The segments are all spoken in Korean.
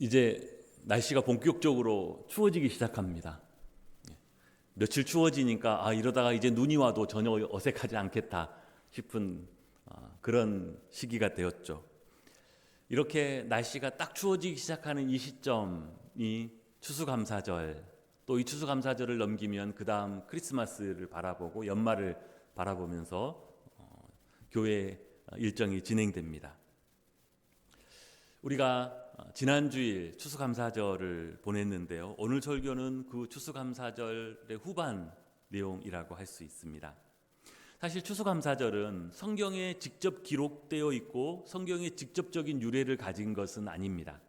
이제 날씨가 본격적으로 추워지기 시작합니다. 예. 며칠 추워지니까 아 이러다가 이제 눈이 와도 전혀 어색하지 않겠다 싶은 아, 그런 시기가 되었죠. 이렇게 날씨가 딱 추워지기 시작하는 이 시점이 추수감사절 또 이 추수감사절을 넘기면 그 다음 크리스마스를 바라보고 연말을 바라보면서 어, 교회 일정이 진행됩니다. 우리가 지난 주일 추수감사절을 보냈는데요. 오늘 설교는 그 추수감사절의 후반 내용이라고 할 수 있습니다. 사실 추수감사절은 성경에 직접 기록되어 있고 성경에 직접적인 유래를 가진 것은 아닙니다.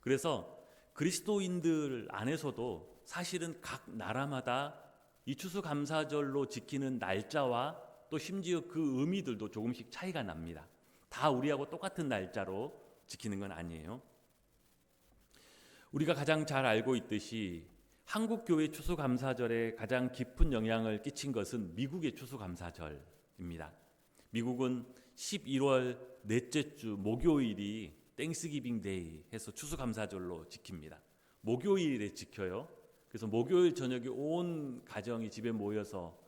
그래서 그리스도인들 안에서도 사실은 각 나라마다 이 추수감사절로 지키는 날짜와 또 심지어 그 의미들도 조금씩 차이가 납니다. 다 우리하고 똑같은 날짜로 지키는 건 아니에요. 우리가 가장 잘 알고 있듯이 한국 교회 추수감사절에 가장 깊은 영향을 끼친 것은 미국의 추수감사절입니다. 미국은 11월 넷째 주 목요일이 땡스기빙 데이 해서 추수감사절로 지킵니다. 목요일에 지켜요. 그래서 목요일 저녁에 온 가정이 집에 모여서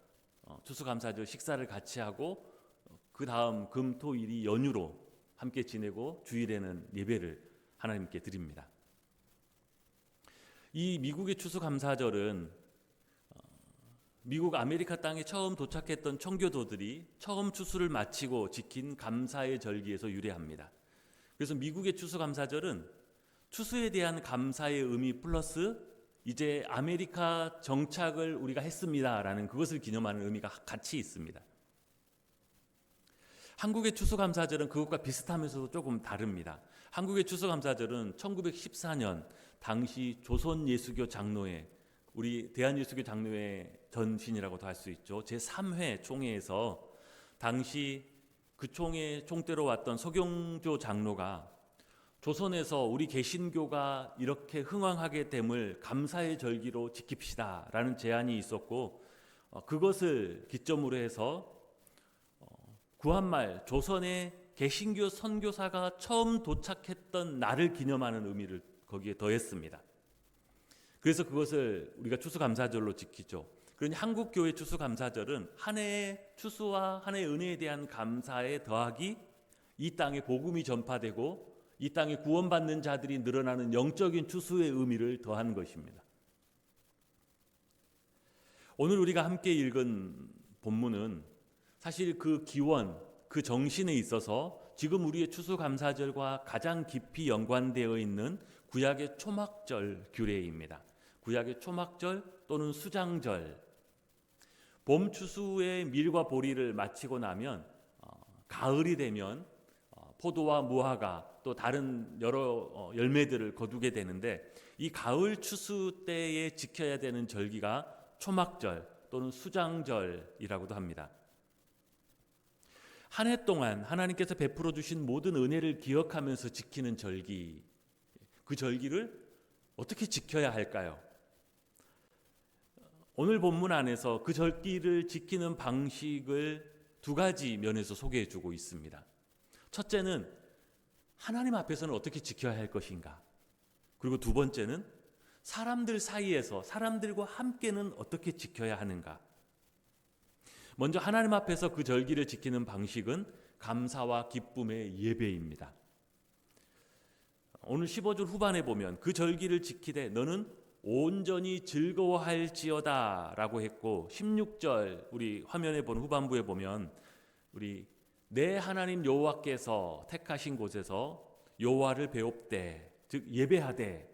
어, 추수감사절 식사를 같이 하고 그 다음 금토일이 연휴로 함께 지내고 주일에는 예배를 하나님께 드립니다. 이 미국의 추수감사절은 어, 미국 아메리카 땅에 처음 도착했던 청교도들이 처음 추수를 마치고 지킨 감사의 절기에서 유래합니다. 그래서 미국의 추수감사절은 추수에 대한 감사의 의미 플러스 이제 아메리카 정착을 우리가 했습니다라는 그것을 기념하는 의미가 같이 있습니다. 한국의 추수감사절은 그것과 비슷하면서도 조금 다릅니다. 한국의 추수감사절은 1914년 당시 조선 예수교 장로회 우리 대한예수교 장로회 전신이라고도 할 수 있죠. 제 3회 총회에서 당시 그 총회 총대로 왔던 서경조 장로가 조선에서 우리 개신교가 이렇게 흥왕하게 됨을 감사의 절기로 지킵시다라는 제안이 있었고 어, 그것을 기점으로 해서 구한말 조선의 개신교 선교사가 처음 도착했던 날을 기념하는 의미를 거기에 더했습니다. 그래서 그것을 우리가 추수감사절로 지키죠. 그러니 한국 교회 추수감사절은 한 해의 추수와 한 해의 은혜에 대한 감사에 더하기 이 땅에 복음이 전파되고 이 땅에 구원받는 자들이 늘어나는 영적인 추수의 의미를 더한 것입니다. 오늘 우리가 함께 읽은 사실 그 기원, 그 정신에 있어서 지금 우리의 추수감사절과 가장 깊이 연관되어 있는 구약의 초막절 규례입니다. 구약의 초막절 또는 수장절. 봄 추수의 밀과 보리를 마치고 나면 어, 가을이 되면 어, 포도와 무화과 또 다른 여러 어, 열매들을 거두게 되는데 이 가을 추수 때에 지켜야 되는 절기가 초막절 또는 수장절이라고도 합니다. 한 해 동안 하나님께서 베풀어 주신 모든 은혜를 기억하면서 지키는 절기, 그 절기를 어떻게 지켜야 할까요? 오늘 본문 안에서 그 절기를 지키는 방식을 두 가지 면에서 소개해 주고 있습니다. 첫째는 하나님 앞에서는 어떻게 지켜야 할 것인가? 그리고 두 번째는 사람들 사이에서 사람들과 함께는 어떻게 지켜야 하는가? 먼저 하나님 앞에서 그 절기를 지키는 방식은 감사와 기쁨의 예배입니다. 오늘 15절 후반에 보면 그 절기를 지키되 너는 온전히 즐거워할지어다 라고 했고 16절 우리 화면에 보는 후반부에 보면 우리 내 하나님 여호와께서 택하신 곳에서 여호와를 배웁되 즉 예배하되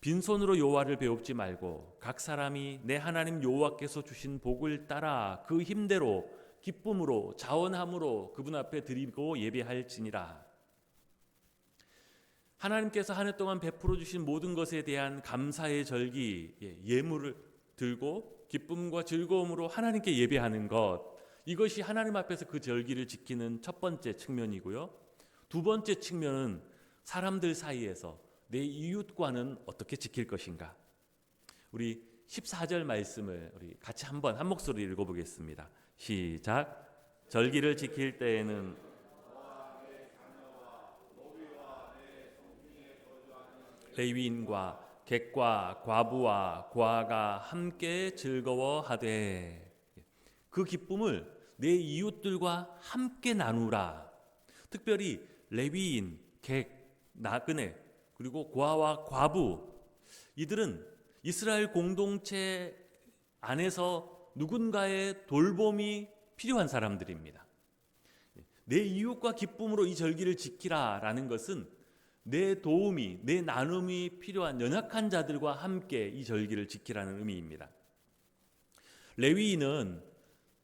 빈손으로 여호와를 배웁지 말고 각 사람이 내 하나님 여호와께서 주신 복을 따라 그 힘대로 기쁨으로 자원함으로 그분 앞에 드리고 예배할지니라. 하나님께서 한 해 동안 베풀어 주신 모든 것에 대한 감사의 절기 예, 예물을 들고 기쁨과 즐거움으로 하나님께 예배하는 것 이것이 하나님 앞에서 그 절기를 지키는 첫 번째 측면이고요. 두 번째 측면은 사람들 사이에서 내 이웃과는 어떻게 지킬 것인가? 우리 14절 말씀을 우리 같이 한번 한 목소리 읽어보겠습니다. 시작. 절기를 지킬 때에는 레위인과 객과 과부와 고아가 함께 즐거워하되 그 기쁨을 내 이웃들과 함께 나누라. 특별히 레위인, 객, 나그네 그리고 고아와 과부 이들은 이스라엘 공동체 안에서 누군가의 돌봄이 필요한 사람들입니다. 내 이웃과 기쁨으로 이 절기를 지키라라는 것은 내 도움이, 내 나눔이 필요한 연약한 자들과 함께 이 절기를 지키라는 의미입니다. 레위인은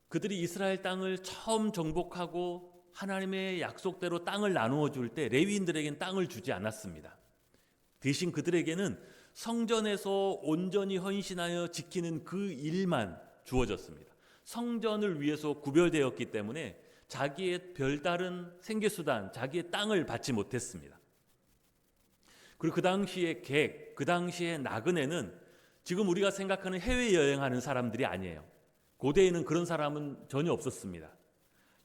그들이 이스라엘 땅을 처음 정복하고 하나님의 약속대로 땅을 나누어 줄 때 레위인들에게는 땅을 주지 않았습니다. 대신 그들에게는 성전에서 온전히 헌신하여 지키는 그 일만 주어졌습니다. 성전을 위해서 구별되었기 때문에 자기의 별다른 생계수단, 자기의 땅을 받지 못했습니다. 그리고 그 당시에 객, 그 당시에 나그네는 지금 우리가 생각하는 해외여행하는 사람들이 아니에요. 고대에는 그런 사람은 전혀 없었습니다.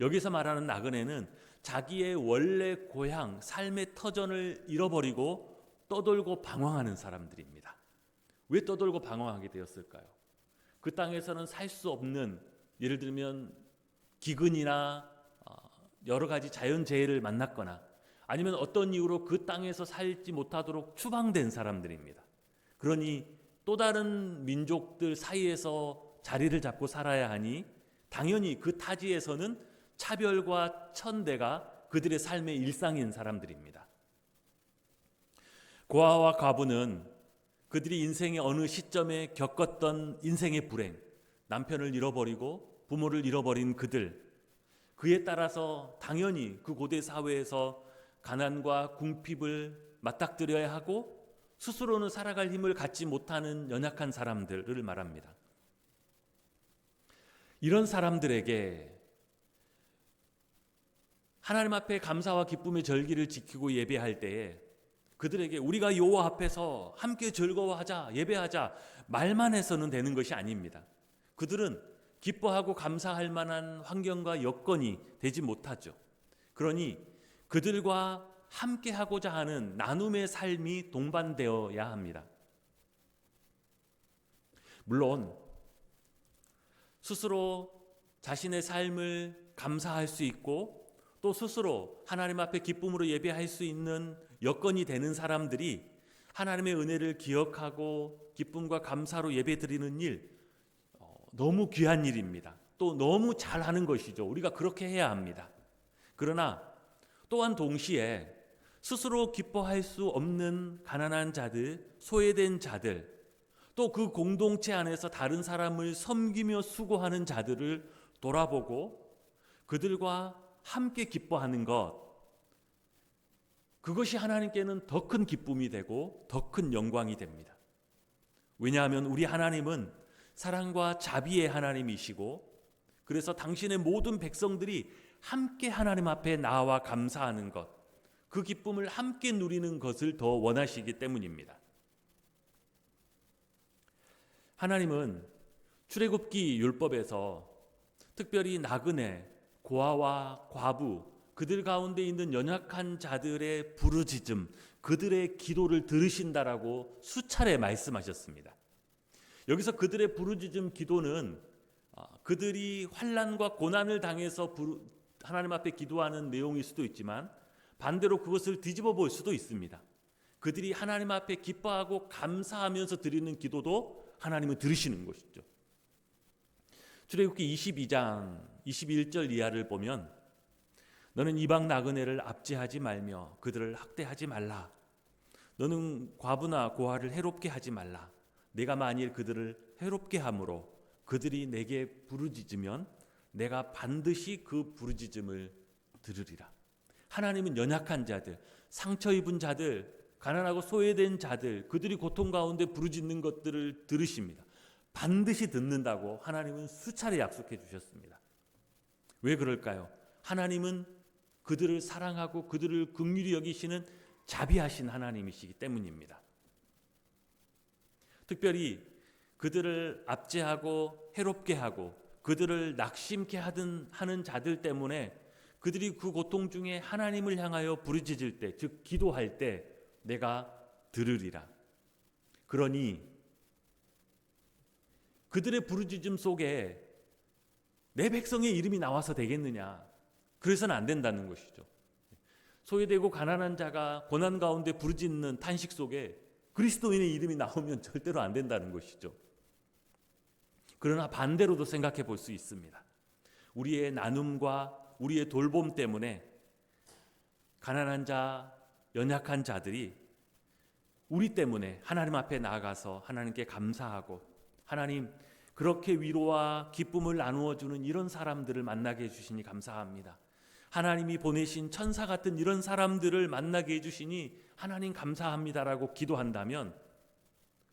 여기서 말하는 나그네는 자기의 원래 고향, 삶의 터전을 잃어버리고 떠돌고 방황하는 사람들입니다. 왜 떠돌고 방황하게 되었을까요? 그 땅에서는 살 수 없는 예를 들면 기근이나 어, 여러 가지 자연 재해를 만났거나 아니면 어떤 이유로 그 땅에서 살지 못하도록 추방된 사람들입니다. 그러니 또 다른 민족들 사이에서 자리를 잡고 살아야 하니 당연히 그 타지에서는 차별과 천대가 그들의 삶의 일상인 사람들입니다. 고아와 과부는 그들이 인생의 어느 시점에 겪었던 인생의 불행, 남편을 잃어버리고 부모를 잃어버린 그들, 그에 따라서 당연히 그 고대 사회에서 가난과 궁핍을 맞닥뜨려야 하고 스스로는 살아갈 힘을 갖지 못하는 연약한 사람들을 말합니다. 이런 사람들에게 하나님 앞에 감사와 기쁨의 절기를 지키고 예배할 때에 그들에게 우리가 여호와 앞에서 함께 즐거워하자 예배하자 말만 해서는 되는 것이 아닙니다. 그들은 기뻐하고 감사할 만한 환경과 여건이 되지 못하죠. 그러니 그들과 함께 하고자 하는 나눔의 삶이 동반되어야 합니다. 물론 스스로 자신의 삶을 감사할 수 있고 또 스스로 하나님 앞에 기쁨으로 예배할 수 있는 여건이 되는 사람들이 하나님의 은혜를 기억하고 기쁨과 감사로 예배 드리는 일 어, 너무 귀한 일입니다. 또 너무 잘하는 것이죠. 우리가 그렇게 해야 합니다. 그러나 또한 동시에 스스로 기뻐할 수 없는 가난한 자들, 소외된 자들, 또 그 공동체 안에서 다른 사람을 섬기며 수고하는 자들을 돌아보고 그들과 함께 기뻐하는 것, 그것이 하나님께는 더 큰 기쁨이 되고 더 큰 영광이 됩니다. 왜냐하면 우리 하나님은 사랑과 자비의 하나님이시고 그래서 당신의 모든 백성들이 함께 하나님 앞에 나와 감사하는 것, 그 기쁨을 함께 누리는 것을 더 원하시기 때문입니다. 하나님은 출애굽기 율법에서 특별히 나그네, 고아와 과부, 그들 가운데 있는 연약한 자들의 부르짖음, 그들의 기도를 들으신다라고 수차례 말씀하셨습니다. 여기서 그들의 부르짖음 기도는 아, 그들이 환란과 고난을 당해서 하나님 앞에 기도하는 내용일 수도 있지만 반대로 그것을 뒤집어 볼 수도 있습니다. 그들이 하나님 앞에 기뻐하고 감사하면서 드리는 기도도 하나님은 들으시는 것이죠. 출애굽기 22장 21절 이하를 보면 너는 이방 나그네를 압제하지 말며 그들을 학대하지 말라. 너는 과부나 고아를 해롭게 하지 말라. 내가 만일 그들을 해롭게 함으로 그들이 내게 부르짖으면 내가 반드시 그 부르짖음을 들으리라. 하나님은 연약한 자들, 상처 입은 자들, 가난하고 소외된 자들, 그들이 고통 가운데 부르짖는 것들을 들으십니다. 반드시 듣는다고 하나님은 수차례 약속해 주셨습니다. 왜 그럴까요? 하나님은 그들을 사랑하고 그들을 긍휼히 여기시는 자비하신 하나님이시기 때문입니다. 특별히 그들을 압제하고 해롭게 하고 그들을 낙심케 하든 하는 자들 때문에 그들이 그 고통 중에 하나님을 향하여 부르짖을 때, 즉 기도할 때 내가 들으리라. 그러니 그들의 부르짖음 속에 내 백성의 이름이 나와서 되겠느냐? 그래서는 안 된다는 것이죠. 소외되고 가난한 자가 고난 가운데 부르짖는 탄식 속에 그리스도인의 이름이 나오면 절대로 안 된다는 것이죠. 그러나 반대로도 생각해 볼 수 있습니다. 우리의 나눔과 우리의 돌봄 때문에 가난한 자, 연약한 자들이 우리 때문에 하나님 앞에 나아가서 하나님께 감사하고 하나님 그렇게 위로와 기쁨을 나누어 주는 이런 사람들을 만나게 해 주시니 감사합니다. 하나님이 보내신 천사 같은 이런 사람들을 만나게 해 주시니 하나님 감사합니다라고 기도한다면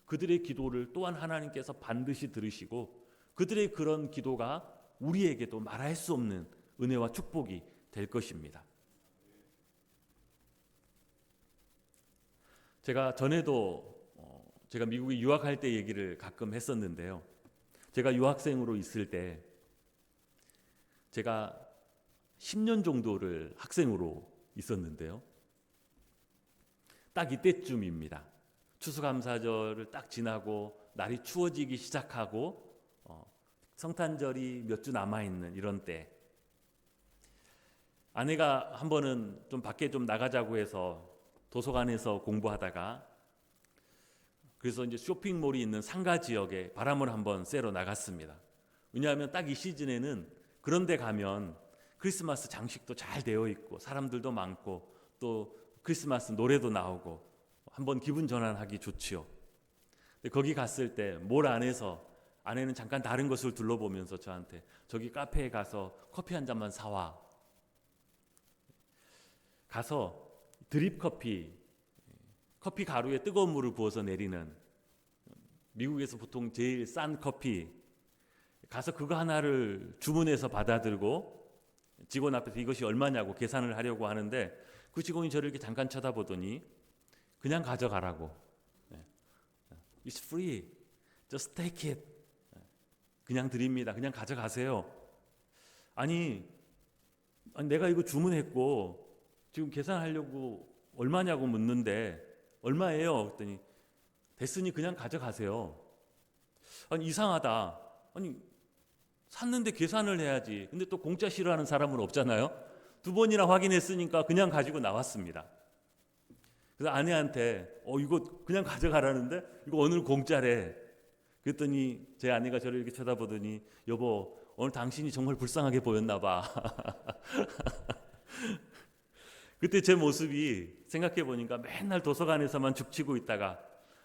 그들의 기도를 또한 하나님께서 반드시 들으시고 그들의 그런 기도가 우리에게도 말할 수 없는 은혜와 축복이 될 것입니다. 제가 전에도 어, 제가 미국에 유학할 때 얘기를 가끔 했었는데요. 제가 유학생으로 있을 때 제가 10년 정도를 학생으로 있었는데요. 딱 이때쯤입니다. 추수감사절을 딱 지나고 날이 추워지기 시작하고 어, 성탄절이 몇 주 남아 있는 이런 때 아내가 한 번은 좀 밖에 좀 나가자고 해서 도서관에서 공부하다가 그래서 이제 쇼핑몰이 있는 상가 지역에 바람을 한번 쐬러 나갔습니다. 왜냐하면 딱 이 시즌에는 그런데 가면 크리스마스 장식도 잘 되어 있고 사람들도 많고 또 크리스마스 노래도 나오고 한번 기분 전환하기 좋지요. 근데 거기 갔을 때 몰 안에서 아내는 잠깐 다른 것을 둘러보면서 저한테 저기 카페에 가서 커피 한 잔만 사와. 가서 드립 커피, 커피 가루에 뜨거운 물을 부어서 내리는 미국에서 보통 제일 싼 커피 가서 그거 하나를 주문해서 받아들고 직원 앞에서 이것이 얼마냐고 계산을 하려고 하는데 그 직원이 저를 이렇게 잠깐 쳐다보더니 그냥 가져가라고. 네. It's free. Just take it. 그냥 드립니다. 그냥 가져가세요. 아니, 아니 내가 이거 주문했고 지금 계산하려고 얼마냐고 묻는데 얼마예요? 그랬더니 됐으니 그냥 가져가세요. 아니 이상하다. 아니 샀는데 계산을 해야지. 근데 또 공짜 싫어하는 사람은 없잖아요. 두 번이나 확인했으니까 그냥 가지고 나왔습니다. 그래서 아내한테 어 이거 그냥 가져가라는데 이거 오늘 공짜래. 그랬더니 제 아내가 저를 이렇게 쳐다보더니 여보 오늘 당신이 정말 불쌍하게 보였나 봐. 그때 제 모습이 생각해 보니까 맨날 도서관에서만 죽치고 있다가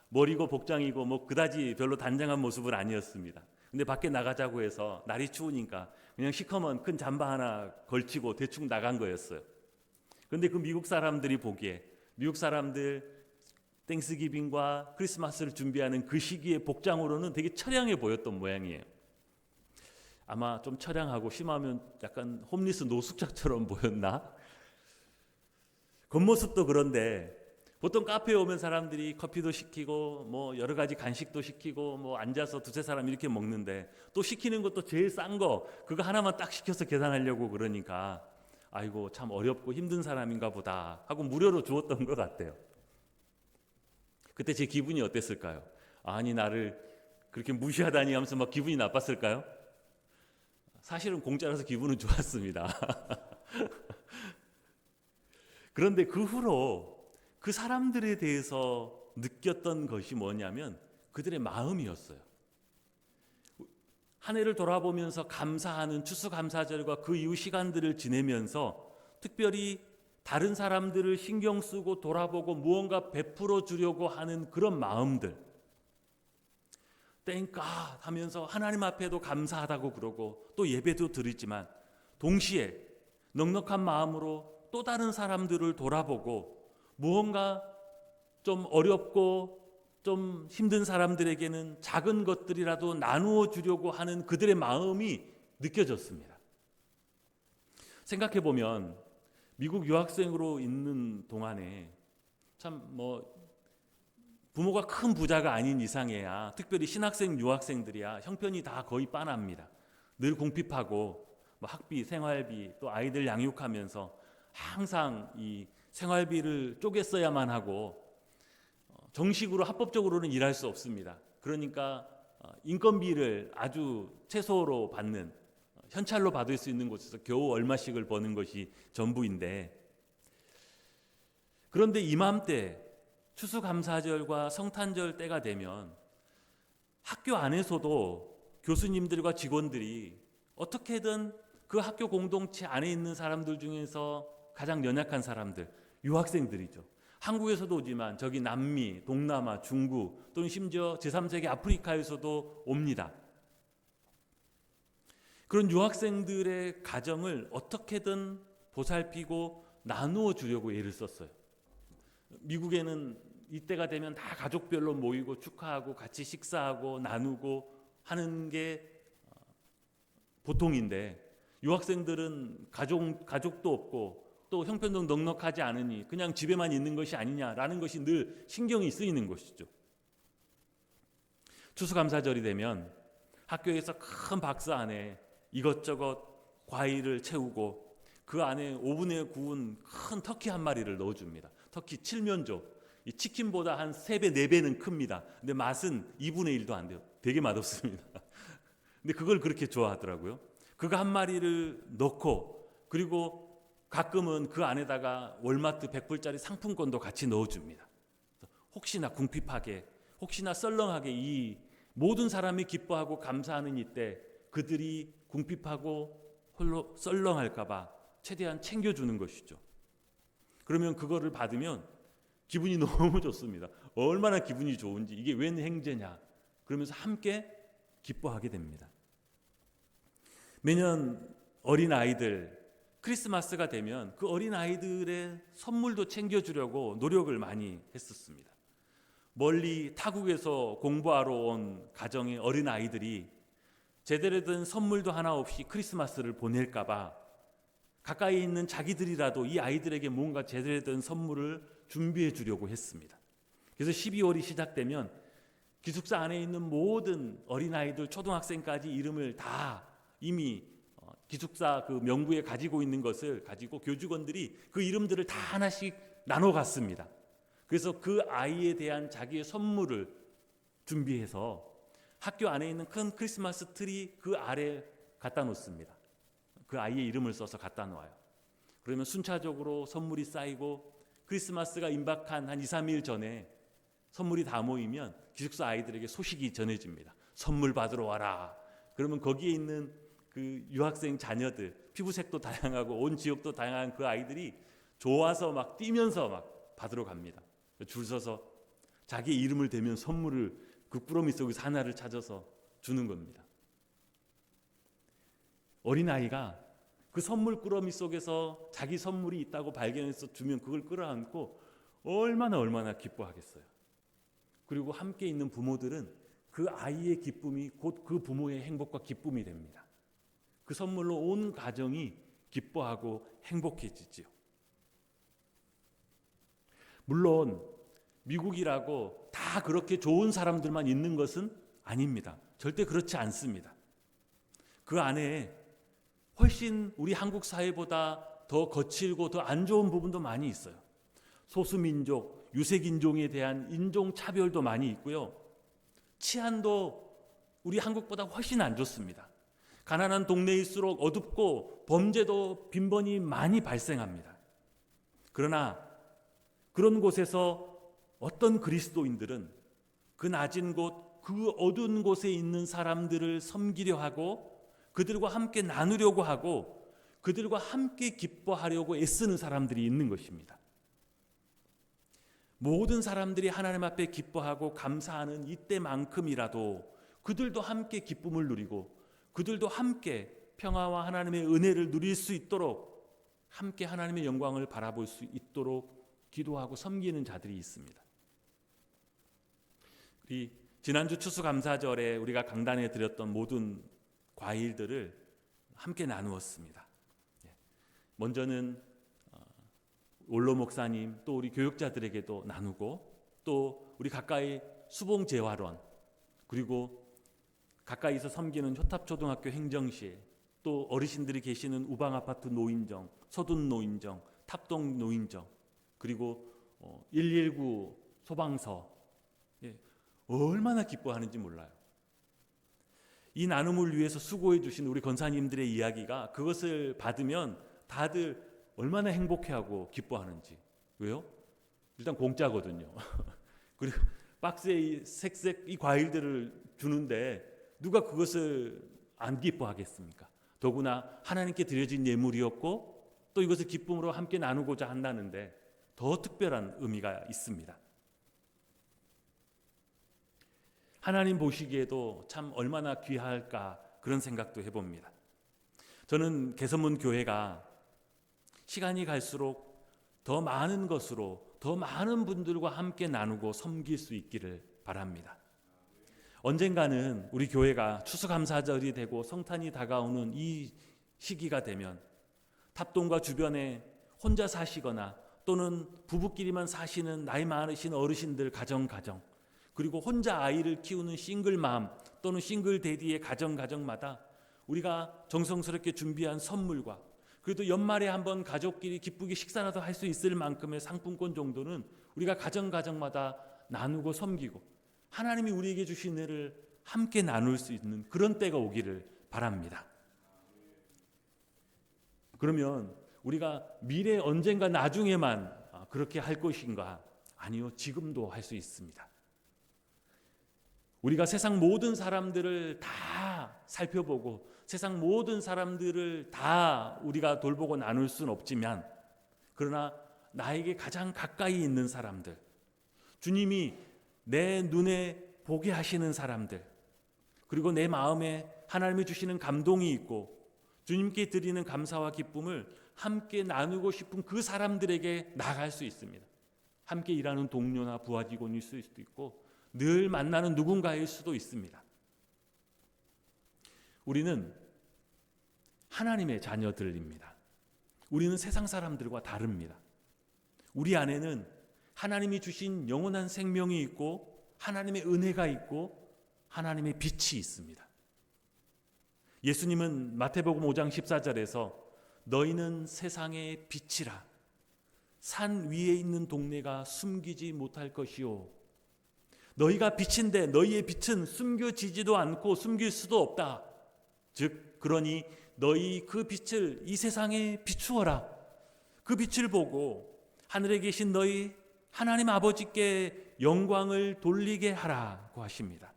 머리고 복장이고 뭐 그다지 별로 단정한 모습은 아니었습니다. 근데 밖에 나가자고 해서 날이 추우니까 그냥 시커먼 큰 잠바 하나 걸치고 대충 나간 거였어요. 근데 그 미국 사람들이 보기에 미국 사람들 땡스기빙과 크리스마스를 준비하는 그 시기의 복장으로는 되게 처량해 보였던 모양이에요. 아마 좀 처량하고 심하면 약간 홈리스 노숙자처럼 보였나? 겉모습도 그런데 보통 카페에 오면 사람들이 커피도 시키고 뭐 여러 가지 간식도 시키고 뭐 앉아서 두세 사람 이렇게 먹는데 또 시키는 것도 제일 싼 거 그거 하나만 딱 시켜서 계산하려고 그러니까 아이고 참 어렵고 힘든 사람인가 보다 하고 무료로 주었던 것 같아요. 그때 제 기분이 어땠을까요? 아니 나를 그렇게 무시하다니 하면서 막 기분이 나빴을까요? 사실은 공짜라서 기분은 좋았습니다. 그런데 그 후로 그 사람들에 대해서 느꼈던 것이 뭐냐면 그들의 마음이었어요. 한 해를 돌아보면서 감사하는 추수감사절과 그 이후 시간들을 지내면서 특별히 다른 사람들을 신경 쓰고 돌아보고 무언가 베풀어 주려고 하는 그런 마음들. 땡까 하면서 하나님 앞에도 감사하다고 그러고 또 예배도 드리지만 동시에 넉넉한 마음으로 또 다른 사람들을 돌아보고 무언가 좀 어렵고 좀 힘든 사람들에게는 작은 것들이라도 나누어 주려고 하는 그들의 마음이 느껴졌습니다. 생각해 보면 미국 유학생으로 있는 동안에 참 뭐 부모가 큰 부자가 아닌 이상해야 특별히 신학생 유학생들이야 형편이 다 거의 빠납니다. 늘 공핍하고 뭐 학비, 생활비 또 아이들 양육하면서 항상 이 생활비를 쪼개 써야만 하고 정식으로 합법적으로는 일할 수 없습니다. 그러니까 어, 인건비를 아주 최소로 받는 어, 현찰로 받을 수 있는 곳에서 겨우 얼마씩을 버는 것이 전부인데 그런데 이맘때 추수감사절과 성탄절 때가 되면 학교 안에서도 교수님들과 직원들이 어떻게든 그 학교 공동체 안에 있는 사람들 중에서 가장 연약한 사람들, 유학생들이죠. 한국에서도 오지만 저기 남미, 동남아, 중국 또는 심지어 제3세계 아프리카에서도 옵니다. 그런 유학생들의 가정을 어떻게든 보살피고 나누어 주려고 애를 썼어요. 미국에는 이때가 되면 다 가족별로 모이고 축하하고 같이 식사하고 나누고 하는 게 어, 보통인데 유학생들은 가족 가족도 없고 또 형편도 넉넉하지 않으니 그냥 집에만 있는 것이 아니냐라는 것이 늘 신경이 쓰이는 것이죠. 추수감사절이 되면 학교에서 큰 박스 안에 이것저것 과일을 채우고 그 안에 오븐에 구운 큰 터키 한 마리를 넣어줍니다. 터키 칠면조. 이 치킨보다 한 3배, 4배는 큽니다. 근데 맛은 2분의 1도 안 돼요. 되게 맛없습니다. 근데 그걸 그렇게 좋아하더라고요. 그거 한 마리를 넣고 그리고 가끔은 그 안에다가 월마트 100불짜리 상품권도 같이 넣어줍니다. 혹시나 궁핍하게, 혹시나 썰렁하게 이 모든 사람이 기뻐하고 감사하는 이때 그들이 궁핍하고 홀로 썰렁할까봐 최대한 챙겨주는 것이죠. 그러면 그거를 받으면 기분이 너무 좋습니다. 얼마나 기분이 좋은지 이게 웬 행제냐. 그러면서 함께 기뻐하게 됩니다. 매년 어린 아이들 크리스마스가 되면 그 어린 아이들의 선물도 챙겨주려고 노력을 많이 했었습니다. 멀리 타국에서 공부하러 온 가정의 어린 아이들이 제대로 된 선물도 하나 없이 크리스마스를 보낼까봐 가까이 있는 자기들이라도 이 아이들에게 뭔가 제대로 된 선물을 준비해 주려고 했습니다. 그래서 12월이 시작되면 기숙사 안에 있는 모든 어린아이들 초등학생까지 이름을 다 이미 어, 기숙사 그 명부에 가지고 있는 것을 가지고 교직원들이 그 이름들을 다 하나씩 나눠 갔습니다. 그래서 그 아이에 대한 자기의 선물을 준비해서 학교 안에 있는 큰 크리스마스 트리 그 아래 갖다 놓습니다. 그 아이의 이름을 써서 갖다 놓아요. 그러면 순차적으로 선물이 쌓이고 크리스마스가 임박한 한 2, 3일 전에 선물이 다 모이면 기숙사 아이들에게 소식이 전해집니다. 선물 받으러 와라. 그러면 거기에 있는 그 유학생 자녀들, 피부색도 다양하고 온 지역도 다양한 그 아이들이 좋아서 막 뛰면서 막 받으러 갑니다. 줄 서서 자기 이름을 대면 선물을 그 꾸러미 속에서 하나를 찾아서 주는 겁니다. 어린아이가 그 선물 꾸러미 속에서 자기 선물이 있다고 발견해서 주면 그걸 끌어안고 얼마나 얼마나 기뻐하겠어요. 그리고 함께 있는 부모들은 그 아이의 기쁨이 곧 그 부모의 행복과 기쁨이 됩니다. 그 선물로 온 가정이 기뻐하고 행복해지지요. 물론 미국이라고 다 그렇게 좋은 사람들만 있는 것은 아닙니다. 절대 그렇지 않습니다. 그 안에 훨씬 우리 한국 사회보다 더 거칠고 더 안 좋은 부분도 많이 있어요. 소수민족, 유색인종에 대한 인종 차별도 많이 있고요. 치안도 우리 한국보다 훨씬 안 좋습니다. 가난한 동네일수록 어둡고 범죄도 빈번히 많이 발생합니다. 그러나 그런 곳에서 어떤 그리스도인들은 그 낮은 곳, 그 어두운 곳에 있는 사람들을 섬기려 하고 그들과 함께 나누려고 하고 그들과 함께 기뻐하려고 애쓰는 사람들이 있는 것입니다. 모든 사람들이 하나님 앞에 기뻐하고 감사하는 이때만큼이라도 그들도 함께 기쁨을 누리고 그들도 함께 평화와 하나님의 은혜를 누릴 수 있도록 함께 하나님의 영광을 바라볼 수 있도록 기도하고 섬기는 자들이 있습니다. 우리 지난주 추수감사절에 우리가 강단에 드렸던 모든 과일들을 함께 나누었습니다. 예. 먼저는 어, 올로 목사님 또 우리 교육자들에게도 나누고 또 우리 가까이 수봉 재활원 그리고 가까이서 섬기는 효탑초등학교 행정실 또 어르신들이 계시는 우방아파트 노인정 서둔 노인정 탑동 노인정 그리고 119 어, 소방서 예, 얼마나 기뻐하는지 몰라요. 이 나눔을 위해서 수고해 주신 우리 권사님들의 이야기가 그것을 받으면 다들 얼마나 행복해하고 기뻐하는지 왜요? 일단 공짜거든요. 그리고 박스에 이 색색 이 과일들을 주는데 누가 그것을 안 기뻐하겠습니까? 더구나 하나님께 드려진 예물이었고 또 이것을 기쁨으로 함께 나누고자 한다는데 더 특별한 의미가 있습니다. 하나님 보시기에도 참 얼마나 귀할까 그런 생각도 해봅니다. 저는 개선문 교회가 시간이 갈수록 더 많은 것으로 더 많은 분들과 함께 나누고 섬길 수 있기를 바랍니다. 언젠가는 우리 교회가 추수감사절이 되고 성탄이 다가오는 이 시기가 되면 탑동과 주변에 혼자 사시거나 또는 부부끼리만 사시는 나이 많으신 어르신들 가정 가정 그리고 혼자 아이를 키우는 싱글 맘 또는 싱글 데디의 가정 가정마다 우리가 정성스럽게 준비한 선물과 그래도 연말에 한번 가족끼리 기쁘게 식사라도 할 수 있을 만큼의 상품권 정도는 우리가 가정 가정마다 나누고 섬기고 하나님이 우리에게 주신 은혜를 함께 나눌 수 있는 그런 때가 오기를 바랍니다. 그러면 우리가 미래 언젠가 나중에만 아, 그렇게 할 것인가? 아니요, 지금도 할 수 있습니다. 우리가 세상 모든 사람들을 다 살펴보고 세상 모든 사람들을 다 우리가 돌보고 나눌 수는 없지만 그러나 나에게 가장 가까이 있는 사람들 주님이 내 눈에 보게 하시는 사람들 그리고 내 마음에 하나님이 주시는 감동이 있고 주님께 드리는 감사와 기쁨을 함께 나누고 싶은 그 사람들에게 나갈 수 있습니다. 함께 일하는 동료나 부하 직원일 수도 있고 늘 만나는 누군가일 수도 있습니다. 우리는 하나님의 자녀들입니다. 우리는 세상 사람들과 다릅니다. 우리 안에는 하나님이 주신 영원한 생명이 있고 하나님의 은혜가 있고 하나님의 빛이 있습니다. 예수님은 마태복음 5장 14절에서 너희는 세상의 빛이라 산 위에 있는 동네가 숨기지 못할 것이요 너희가 빛인데 너희의 빛은 숨겨지지도 않고 숨길 수도 없다. 즉 그러니 너희 그 빛을 이 세상에 비추어라. 그 빛을 보고 하늘에 계신 너희 하나님 아버지께 영광을 돌리게 하라고 하십니다.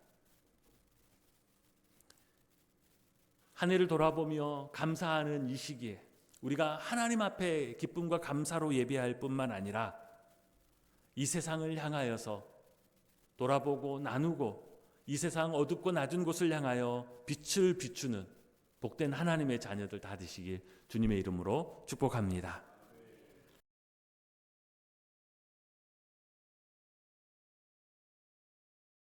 한 해를 돌아보며 감사하는 이 시기에 우리가 하나님 앞에 기쁨과 감사로 예배할 뿐만 아니라 이 세상을 향하여서 돌아보고 나누고 이 세상 어둡고 낮은 곳을 향하여 빛을 비추는 복된 하나님의 자녀들 다 되시길 주님의 이름으로 축복합니다.